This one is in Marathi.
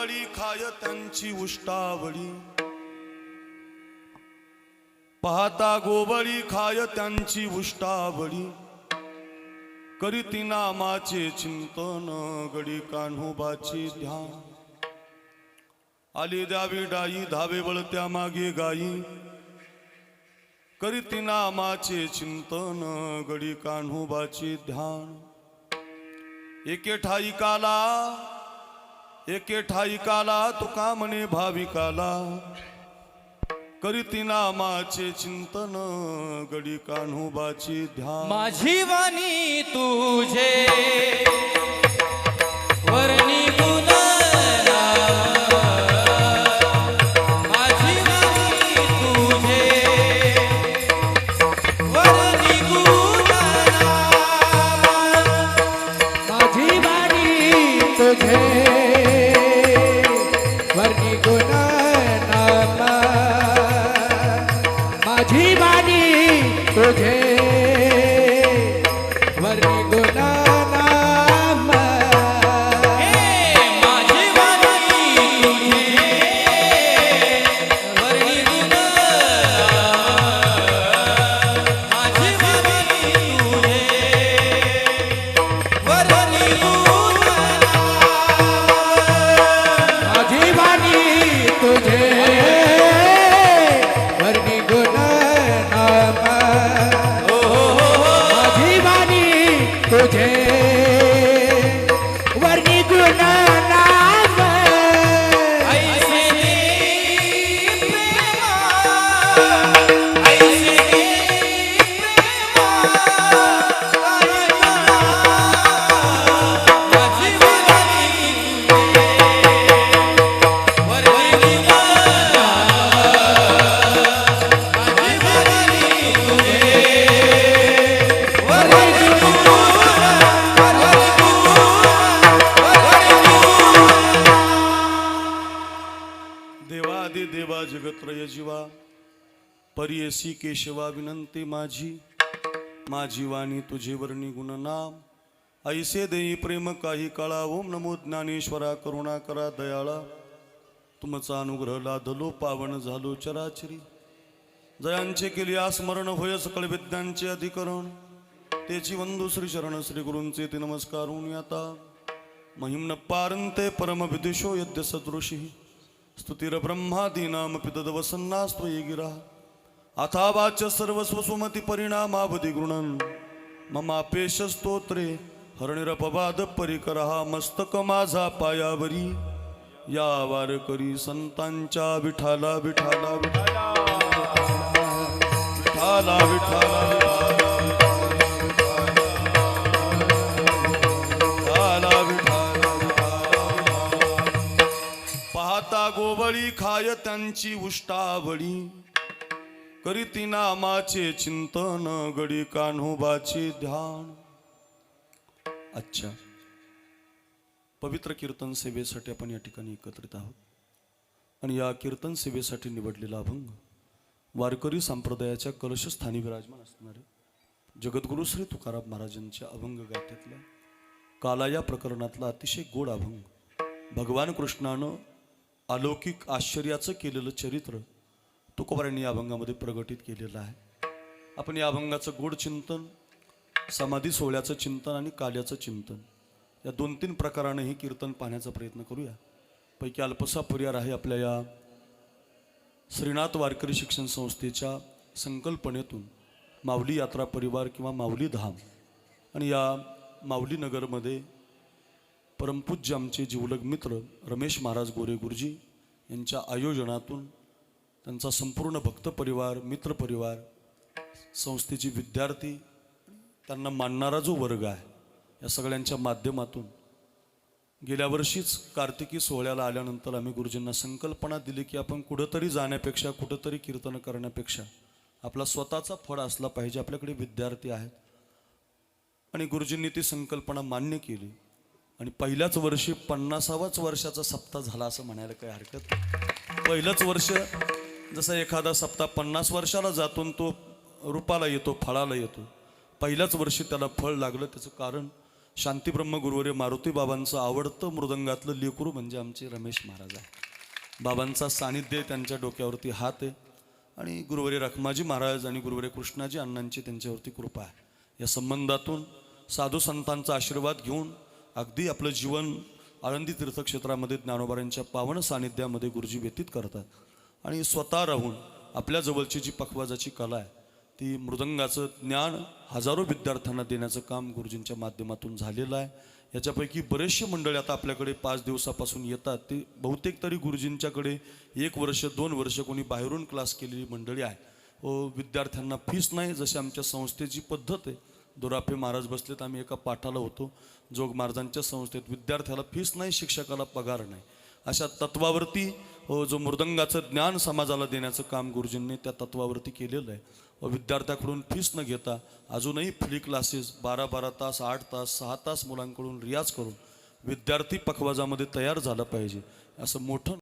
गोवळी खाय त्यांची उष्टावळी. पाहता गोवळी खाय त्यांची उष्टावळी. करीती नामाचे चिंतन, गडी कान्होबाचे ध्यान. आली द्यावी डाई, धावे वळत्या मागे गाई. करीती नामाचे चिंतन, गडी कान्होबाचे ध्यान. एके ठाई काला एके ठाई काला तुका म्हणे भाविकाला. करीती नामाचे चिंतन गडी कान्होबाची ध्यान. माझी वाणी तुझे. देवादि देवा जगत्रय जीवा परियसी केशवा विनंती माझी. माझी वाणी तुझे वर्णी गुणनाम ऐसे देई प्रेम काही काळा. ओम नमो ज्ञानेश्वरा करुणा करा दयाळा. तुमचा अनुग्रह लाधलो पावन झालो चराचरी. जयांचे केली स्मरण होय सकळ विद्यांचे अधिकरण. तेची वंदू श्री शरण श्री गुरूंचे ते नमस्कारून आता. महिम्न पारंते परम विदुषो यद्य सदृशी स्तुतीर ब्रह्मादीनाम पितद गिरा. अथावाच सर्वस्व सुमती परिणामावधी गृणन. ममापेश स्तोत्रे हरणिरपवाद परिकरहा मस्तक माझा पायावरी. या वारकरी संतांच्या विठाला विठाला विठाला. विठाला विठाला गोवळी खाय त्यांची उष्टावळी. करीती नामाचे चिंतन गडी कान्होबाचे ध्यान. अच्छा. पवित्र कीर्तन सेवेसाठी आपण या ठिकाणी एकत्रित आहोत. आणि या कीर्तन सेवेसाठी निवडलेला अभंग वारकरी संप्रदायाच्या कलशस्थानी विराजमान असणारे जगद्गुरु श्री तुकाराम महाराजांच्या अभंग गाथ्यातला काला या प्रकरणातला अतिशय गोड अभंग भगवान कृष्णानं अलौकिक आश्चर्याचं केलेलं चरित्र तुकोबारांनी या अभंगामध्ये प्रगटित केलेलं आहे. आपण या अभंगाचं गोड चिंतन समाधी सोहळ्याचं चिंतन आणि काल्याचं चिंतन या दोन तीन प्रकाराने हे कीर्तन पाहण्याचा प्रयत्न करूया. पैकी अल्पसा पर्याय आहे आपल्या या श्रीनाथ वारकरी शिक्षण संस्थेच्या संकल्पनेतून माऊली यात्रा परिवार किंवा माऊली धाम आणि या माऊली नगरमध्ये परमपूज्य आमचे जिवलग मित्र रमेश महाराज गोरे गुरुजी यांच्या आयोजनातून त्यांचा संपूर्ण भक्त परिवार मित्र परिवार संस्थेचे विद्यार्थी त्यांना मानणारा जो वर्ग आहे या सगळ्यांच्या माध्यमातून गेल्या वर्षीच कार्तिकी सोहळ्याला आल्यानंतर आम्ही गुरुजींना संकल्पना दिली की आपण कुठंतरी जाण्यापेक्षा कुठंतरी कीर्तन करण्यापेक्षा आपला स्वतःचा फळ असला पाहिजे आपल्याकडे विद्यार्थी आहेत. आणि गुरुजींनी ती संकल्पना मान्य केली. आणि पहिल्याच वर्षी पन्नासावाच वर्षाचा सप्ताह झाला असं म्हणायला काही हरकत नाही. पहिलंच वर्ष जसं एखादा सप्ताह पन्नास वर्षाला जातो तो रूपाला येतो फळाला येतो. पहिल्याच वर्षी त्याला फळ लागलं त्याचं कारण शांतीब्रह्म गुरुवरे मारुती बाबांचं आवडतं मृदंगातलं लेकरू म्हणजे आमचे रमेश महाराज आहे. बाबांचा सानिध्य त्यांच्या डोक्यावरती हात आहे. आणि गुरुवरे रखमाजी महाराज आणि गुरुवरे कृष्णाजी अण्णांची त्यांच्यावरती कृपा आहे. या संबंधातून साधू संतांचा आशीर्वाद घेऊन अगदी आपलं जीवन आळंदी तीर्थक्षेत्रामध्ये ज्ञानोबारांच्या पावन सानिध्यामध्ये गुरुजी व्यतीत करतात. आणि स्वतः राहून आपल्या जवळची जी पखवाजाची कला आहे ती मृदंगाचं ज्ञान हजारो विद्यार्थ्यांना देण्याचं काम गुरुजींच्या माध्यमातून झालेलं आहे. याच्यापैकी बरेचसे मंडळी आता आपल्याकडे पाच दिवसापासून येतात. ते बहुतेक तरी गुरुजींच्याकडे एक वर्ष दोन वर्ष कोणी बाहेरून क्लास केलेली मंडळी आहे. व विद्यार्थ्यांना फीस नाही जशी आमच्या संस्थेची पद्धत आहे. दुराफे महाराज बसलेत आम्ही एका पाठाला होतो. जोग महाराजांच्या संस्थेत विद्यार्थ्याला फीस नाही शिक्षकाला पगार नाही. अशा तत्वावरती हो, जो मृदंगाचं ज्ञान समाजाला देण्याचं काम गुरुजींनी त्या तत्वावरती केलेलं आहे. व विद्यार्थ्याकडून फीस न घेता अजूनही फ्री क्लासेस बारा बारा तास आठ तास सहा तास मुलांकडून रियाज करून विद्यार्थी पखवाजामध्ये तयार झाला पाहिजे. असं मोठं